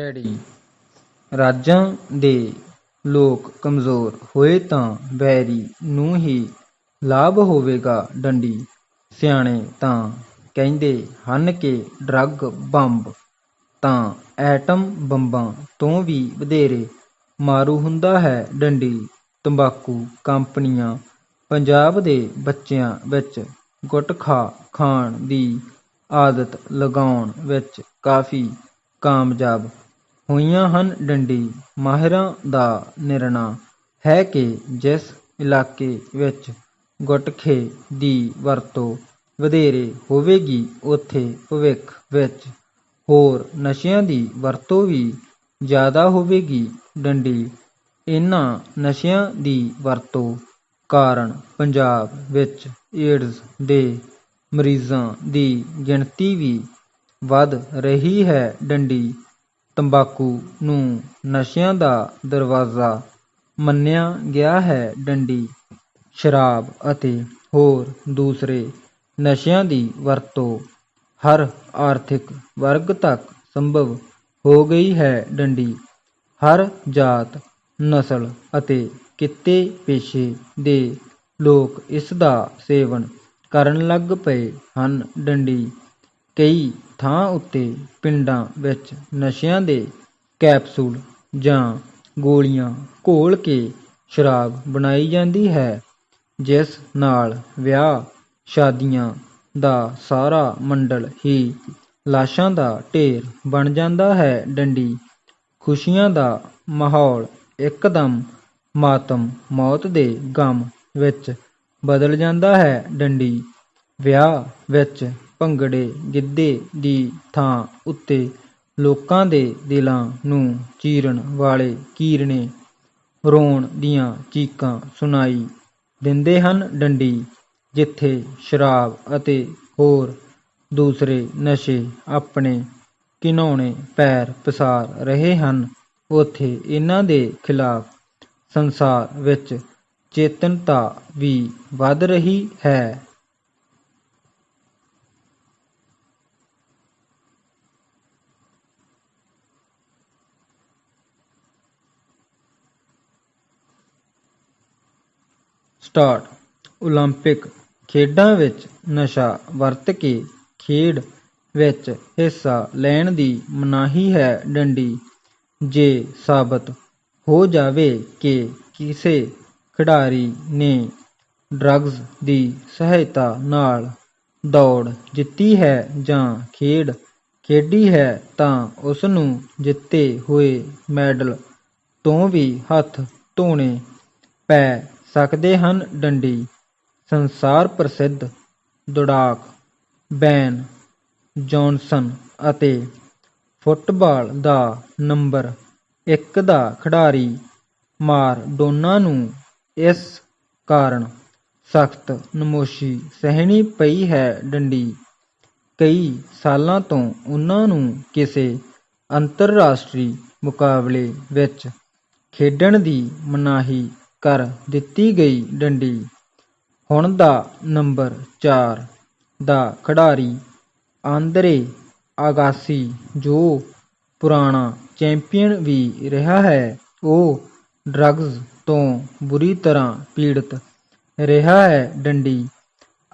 Daddy ਰਾਜਾਂ ਦੇ ਲੋਕ ਕਮਜ਼ੋਰ ਹੋਏ ਤਾਂ ਵੈਰੀ ਨੂੰ ਹੀ ਲਾਭ ਹੋਵੇਗਾ ਡੰਡੀ। ਸਿਆਣੇ ਤਾਂ ਕਹਿੰਦੇ ਹਨ ਕਿ ਡਰੱਗ ਬੰਬ ਤਾਂ ਐਟਮ ਬੰਬਾਂ ਤੋਂ ਵੀ ਵਧੇਰੇ ਮਾਰੂ ਹੁੰਦਾ ਹੈ ਡੰਡੀ। ਤੰਬਾਕੂ ਕੰਪਨੀਆਂ ਪੰਜਾਬ ਦੇ ਬੱਚਿਆਂ ਵਿੱਚ ਗੁਟਖਾ ਖਾਣ ਦੀ ਆਦਤ ਲਗਾਉਣ ਵਿੱਚ ਕਾਫੀ ਕਾਮਯਾਬ ਹੋਈਆਂ ਹਨ ਡੰਡੀ। ਮਾਹਿਰਾਂ ਦਾ ਨਿਰਣਾ ਹੈ ਕਿ ਜਿਸ ਇਲਾਕੇ ਵਿੱਚ ਗੁਟਖੇ ਦੀ ਵਰਤੋਂ ਵਧੇਰੇ ਹੋਵੇਗੀ, ਉੱਥੇ ਭਵਿੱਖ ਵਿੱਚ ਹੋਰ ਨਸ਼ਿਆਂ ਦੀ ਵਰਤੋਂ ਵੀ ਜ਼ਿਆਦਾ ਹੋਵੇਗੀ। ਡੰਡੀ ਇਹਨਾਂ ਨਸ਼ਿਆਂ ਦੀ ਵਰਤੋਂ ਕਾਰਨ ਪੰਜਾਬ ਵਿੱਚ ਏਡਜ਼ ਦੇ ਮਰੀਜ਼ਾਂ ਦੀ ਗਿਣਤੀ ਵੀ ਵੱਧ ਰਹੀ ਹੈ। ਡੰਡੀ ਤੰਬਾਕੂ ਨੂੰ ਨਸ਼ਿਆਂ ਦਾ ਦਰਵਾਜ਼ਾ ਮੰਨਿਆ ਗਿਆ ਹੈ, ਡੰਡੀ, ਸ਼ਰਾਬ ਅਤੇ ਹੋਰ ਦੂਸਰੇ ਨਸ਼ਿਆਂ ਦੀ ਵਰਤੋਂ ਹਰ ਆਰਥਿਕ ਵਰਗ ਤੱਕ ਸੰਭਵ ਹੋ ਗਈ ਹੈ, ਡੰਡੀ। ਹਰ ਜਾਤ, ਨਸਲ ਅਤੇ ਕਿੱਤੇ ਪੇਸ਼ੇ ਦੇ ਲੋਕ ਇਸ ਦਾ ਸੇਵਨ ਕਰਨ ਲੱਗ ਪਏ ਹਨ, ਡੰਡੀ। ਕਈ ਥਾਂ ਉੱਤੇ ਪਿੰਡਾਂ ਵਿੱਚ ਨਸ਼ਿਆਂ ਦੇ ਕੈਪਸੂਲ ਜਾਂ ਗੋਲੀਆਂ ਘੋਲ ਕੇ ਸ਼ਰਾਬ ਬਣਾਈ ਜਾਂਦੀ ਹੈ, ਜਿਸ ਨਾਲ ਵਿਆਹ, ਸ਼ਾਦੀਆਂ ਦਾ ਸਾਰਾ ਮੰਡਲ ਹੀ ਲਾਸ਼ਾਂ ਦਾ ਢੇਰ ਬਣ ਜਾਂਦਾ ਹੈ। ਡੰਡੀ ਖੁਸ਼ੀਆਂ ਦਾ ਮਾਹੌਲ ਇੱਕਦਮ ਮਾਤਮ ਮੌਤ ਦੇ ਗ਼ਮ ਵਿੱਚ ਬਦਲ ਜਾਂਦਾ ਹੈ। ਡੰਡੀ ਵਿਆਹ ਵਿੱਚ ਭੰਗੜੇ ਗਿੱਧੇ ਦੀ ਥਾਂ ਉੱਤੇ ਲੋਕਾਂ ਦੇ ਦਿਲਾਂ ਨੂੰ ਚੀਰਨ ਵਾਲੇ ਕੀਰਨੇ ਰੋਣ ਦੀਆਂ ਚੀਕਾਂ ਸੁਣਾਈ ਦਿੰਦੇ ਹਨ ਡੰਡੀ, ਜਿੱਥੇ ਸ਼ਰਾਬ ਅਤੇ ਹੋਰ ਦੂਸਰੇ ਨਸ਼ੇ ਆਪਣੇ ਘਿਨਾਉਣੇ ਪੈਰ ਪਸਾਰ ਰਹੇ ਹਨ। ਉੱਥੇ ਇਹਨਾਂ ਦੇ ਖਿਲਾਫ ਸੰਸਾਰ ਵਿੱਚ ਚੇਤਨਤਾ ਵੀ ਵੱਧ ਰਹੀ ਹੈ। ਸਟਾਰਟ। ਓਲੰਪਿਕ ਖੇਡਾਂ ਵਿੱਚ ਨਸ਼ਾ ਵਰਤ ਕੇ ਖੇਡ ਵਿੱਚ ਹਿੱਸਾ ਲੈਣ ਦੀ ਮਨਾਹੀ ਹੈ ਡੰਡੀ। ਜੇ ਸਾਬਤ ਹੋ ਜਾਵੇ ਕਿ ਕਿਸੇ ਖਿਡਾਰੀ ਨੇ ਡਰੱਗਸ ਦੀ ਸਹਾਇਤਾ ਨਾਲ ਦੌੜ ਜਿੱਤੀ ਹੈ ਜਾਂ ਖੇਡ ਖੇਡੀ ਹੈ, ਤਾਂ ਉਸ ਨੂੰ ਜਿੱਤੇ ਹੋਏ ਮੈਡਲ ਤੋਂ ਵੀ ਹੱਥ ਧੋਣੇ ਪੈ ਸਕਦੇ ਹਨ ਡੰਡੀ, ਸੰਸਾਰ ਪ੍ਰਸਿੱਧ ਦੌੜਾਕ, ਬੈਨ, ਜੌਨਸਨ ਅਤੇ ਫੁੱਟਬਾਲ ਦਾ ਨੰਬਰ ਇੱਕ ਦਾ ਖਿਡਾਰੀ ਮਾਰਾਡੋਨਾ ਨੂੰ ਇਸ ਕਾਰਨ ਸਖਤ ਨਮੋਸ਼ੀ ਸਹਿਣੀ ਪਈ ਹੈ ਡੰਡੀ। ਕਈ ਸਾਲਾਂ ਤੋਂ ਉਹਨਾਂ ਨੂੰ ਕਿਸੇ ਅੰਤਰਰਾਸ਼ਟਰੀ ਮੁਕਾਬਲੇ ਵਿੱਚ ਖੇਡਣ ਦੀ ਮਨਾਹੀ ਕਰ ਦਿੱਤੀ ਗਈ ਡੰਡੀ। ਹੁਣ ਦਾ ਨੰਬਰ ਚਾਰ ਦਾ ਖਿਡਾਰੀ ਆਂਦਰੇ ਆਗਾਸੀ ਜੋ ਪੁਰਾਣਾ ਚੈਂਪੀਅਨ ਵੀ ਰਿਹਾ ਹੈ, ਉਹ ਡਰੱਗਜ਼ ਤੋਂ ਬੁਰੀ ਤਰ੍ਹਾਂ ਪੀੜਤ ਰਿਹਾ ਹੈ ਡੰਡੀ।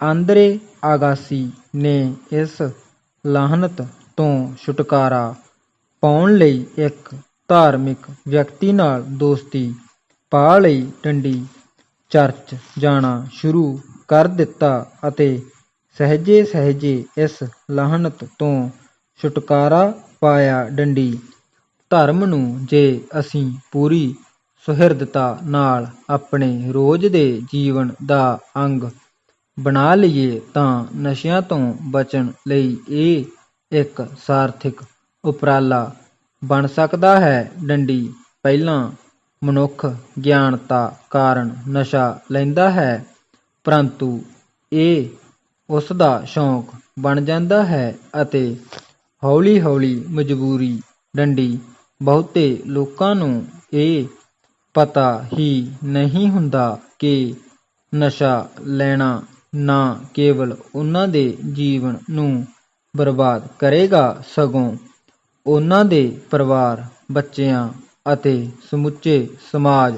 ਆਂਦਰੇ ਆਗਾਸੀ ਨੇ ਇਸ ਲਾਹਨਤ ਤੋਂ ਛੁਟਕਾਰਾ ਪਾਉਣ ਲਈ ਇੱਕ ਧਾਰਮਿਕ ਵਿਅਕਤੀ ਨਾਲ ਦੋਸਤੀ ਪਾ ਲਈ ਡੰਡੀ। ਚਰਚ ਜਾਣਾ ਸ਼ੁਰੂ ਕਰ ਦਿੱਤਾ ਅਤੇ ਸਹਿਜੇ ਸਹਿਜੇ ਇਸ ਲਾਹਨਤ ਤੋਂ ਛੁਟਕਾਰਾ ਪਾਇਆ ਡੰਡੀ। ਧਰਮ ਨੂੰ ਜੇ ਅਸੀਂ ਪੂਰੀ ਸੁਹਿਰਦਤਾ ਨਾਲ ਆਪਣੇ ਰੋਜ਼ ਦੇ ਜੀਵਨ ਦਾ ਅੰਗ ਬਣਾ ਲਈਏ ਤਾਂ ਨਸ਼ਿਆਂ ਤੋਂ ਬਚਣ ਲਈ ਇਹ ਇੱਕ ਸਾਰਥਿਕ ਉਪਰਾਲਾ ਬਣ ਸਕਦਾ ਹੈ। ਡੰਡੀ, ਪਹਿਲਾਂ ਮਨੁੱਖ ਗਿਆਨਤਾ, ਕਾਰਨ, ਨਸ਼ਾ ਲੈਂਦਾ ਹੈ, ਪਰੰਤੂ ਇਹ ਉਸ ਦਾ ਸ਼ੌਕ ਬਣ ਜਾਂਦਾ ਹੈ ਅਤੇ ਹੌਲੀ ਹੌਲੀ ਮਜਬੂਰੀ ਡੰਡੀ ਬਹੁਤੇ ਲੋਕਾਂ ਨੂੰ ਇਹ ਪਤਾ ਹੀ ਨਹੀਂ ਹੁੰਦਾ ਕਿ ਨਸ਼ਾ ਲੈਣਾ ਨਾ ਕੇਵਲ ਉਹਨਾਂ ਦੇ ਜੀਵਨ ਨੂੰ ਬਰਬਾਦ ਕਰੇਗਾ, ਸਗੋਂ ਉਹਨਾਂ ਦੇ ਪਰਿਵਾਰ, ਬੱਚਿਆਂ ਅਤੇ ਸਮੁੱਚੇ ਸਮਾਜ।